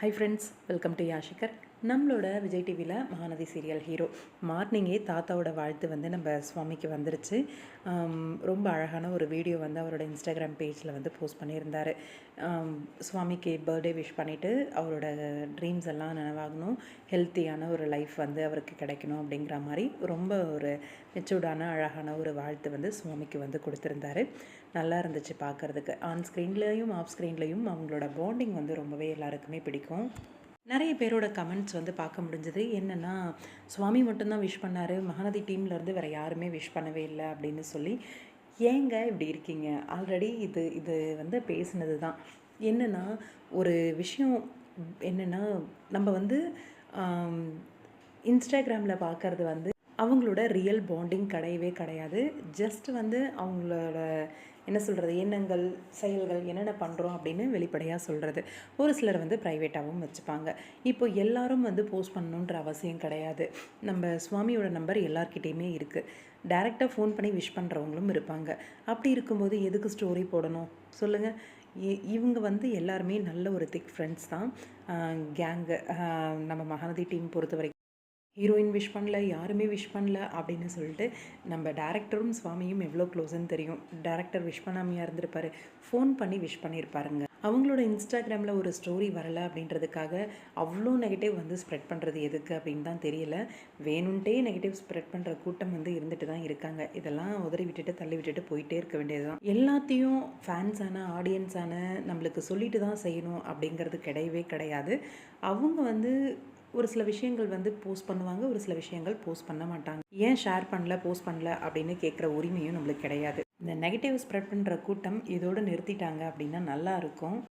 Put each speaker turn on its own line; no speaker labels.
High friends welcome to யாஷிகர் நம்மளோட விஜய் டிவியில் மகாநதி சீரியல் ஹீரோ மார்னிங்கே தாத்தாவோட வாழ்த்து வந்து நம்ம சுவாமிக்கு வந்துருச்சு. ரொம்ப அழகான ஒரு வீடியோ வந்து அவரோட இன்ஸ்டாகிராம் பேஜில் வந்து போஸ்ட் பண்ணியிருந்தார். சுவாமிக்கு பர்த்டே விஷ் பண்ணிவிட்டு அவரோட ட்ரீம்ஸ் எல்லாம் நினைவாகணும். ஹெல்த்தியான ஒரு லைஃப் வந்து அவருக்கு கிடைக்கணும் அப்படிங்கிற மாதிரி ரொம்ப ஒரு மெச்சூர்டான அழகான ஒரு வாழ்த்து வந்து சுவாமிக்கு வந்து கொடுத்துருந்தாரு. நல்லா இருந்துச்சு பார்க்குறதுக்கு. ஆன் ஸ்க்ரீன்லேயும் ஆஃப் ஸ்க்ரீன்லேயும் அவங்களோட பாண்டிங் வந்து ரொம்பவே எல்லாருக்குமே பிடிக்கும். நிறைய பேரோட கமெண்ட்ஸ் வந்து பார்க்க முடிஞ்சது. என்னென்னா சுவாமி மட்டும்தான் விஷ் பண்ணார். மகநதி டீம்லேருந்து வேறு யாருமே விஷ் பண்ணவே இல்லை அப்படின்னு சொல்லி. ஏங்க இப்படி இருக்கீங்க? ஆல்ரெடி இது இது வந்து பேசினது தான் என்னென்னா ஒரு விஷயம் என்னென்னா நம்ம வந்து இன்ஸ்டாகிராமில் பார்க்குறது வந்து அவங்களோட ரியல் பாண்டிங் கிடையவே கிடையாது. ஜஸ்ட் வந்து அவங்களோட என்ன சொல்கிறது எண்ணங்கள் செயல்கள் என்னென்ன பண்ணுறோம் அப்படின்னு வெளிப்படையாக சொல்கிறது ஒரு சிலர் வந்து ப்ரைவேட்டாகவும் வச்சுப்பாங்க. இப்போ எல்லாரும் வந்து போஸ்ட் பண்ணணுன்ற அவசியம் கிடையாது. நம்ம சுவாமியோட நம்பர் எல்லார்கிட்டேயுமே இருக்குது டேரெக்டாக ஃபோன் பண்ணி விஷ் பண்ணுறவங்களும் இருப்பாங்க. அப்படி இருக்கும்போது எதுக்கு ஸ்டோரி போடணும்? சொல்லுங்கள் இ- இவங்க வந்து எல்லாருமே நல்ல ஒரு திக் ஃப்ரெண்ட்ஸ் தான். கேங்கு நம்ம மகாநதி டீம் பொறுத்த வரைக்கும் ஹீரோயின் விஷ் பண்ணல யாருமே விஷ் பண்ணல அப்படின்னு சொல்லிட்டு நம்ம டேரக்டரும் சுவாமியும் எவ்வளோ க்ளோஸ்ன்னு தெரியும். டேரக்டர் விஷ் பண்ணாமையாக இருந்திருப்பாரு. ஃபோன் பண்ணி விஷ் பண்ணியிருப்பாருங்க அவங்களோட இன்ஸ்டாகிராமில் ஒரு ஸ்டோரி வரல அப்படின்றதுக்காக அவ்வளோ நெகட்டிவ் வந்து ஸ்ப்ரெட் பண்ணுறது எதுக்கு அப்படின்னு தான் தெரியல. வேணும்ட்டே நெகட்டிவ் ஸ்ப்ரெட் பண்ணுற கூட்டம் வந்து இருந்துட்டு தான் இருக்காங்க. இதெல்லாம் உதறி விட்டுட்டு தள்ளி விட்டுட்டு போயிட்டே இருக்க வேண்டியது தான். எல்லாத்தையும் ஃபேன்ஸான ஆடியன்ஸான நம்மளுக்கு சொல்லிட்டு தான் செய்யணும் அப்படிங்கிறது கிடையவே கிடையாது. அவங்க வந்து ஒரு சில விஷயங்கள் வந்து போஸ்ட் பண்ணுவாங்க ஒரு சில விஷயங்கள் போஸ்ட் பண்ண மாட்டாங்க. ஏன் ஷேர் பண்ணல போஸ்ட் பண்ணல அப்படின்னு கேட்குற உரிமையும் நம்மளுக்கு கிடையாது. இந்த நெகட்டிவ் ஸ்ப்ரெட் பண்ணுற கூட்டம் இதோடு நிறுத்திட்டாங்க அப்படின்னா நல்லா இருக்கும்.